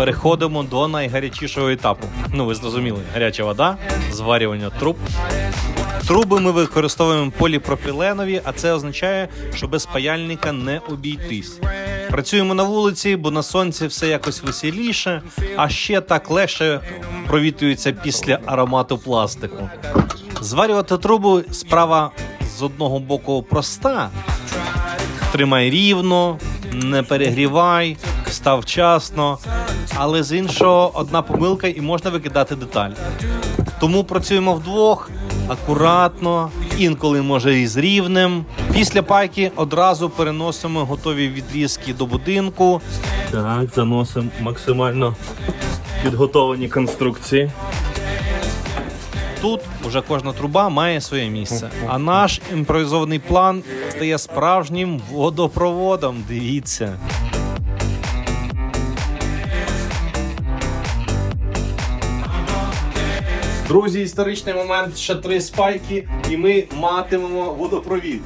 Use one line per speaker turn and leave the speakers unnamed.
Переходимо до найгарячішого етапу. Ну, ви зрозуміли, гаряча вода, зварювання труб. Труби ми використовуємо поліпропіленові, а це означає, що без паяльника не обійтись. Працюємо на вулиці, бо на сонці все якось веселіше, а ще так легше провітрюється після аромату пластику. Зварювати трубу справа з одного боку проста. Тримай рівно, не перегрівай, став вчасно. Але з іншого одна помилка і можна викидати деталь. Тому працюємо вдвох, акуратно, інколи може і з рівнем. Після пайки одразу переносимо готові відрізки до будинку. Так, заносимо максимально підготовлені конструкції. Тут уже кожна труба має своє місце. А наш імпровізований план стає справжнім водопроводом. Дивіться. Друзі, історичний момент, ще три спайки, і ми матимемо водопровід.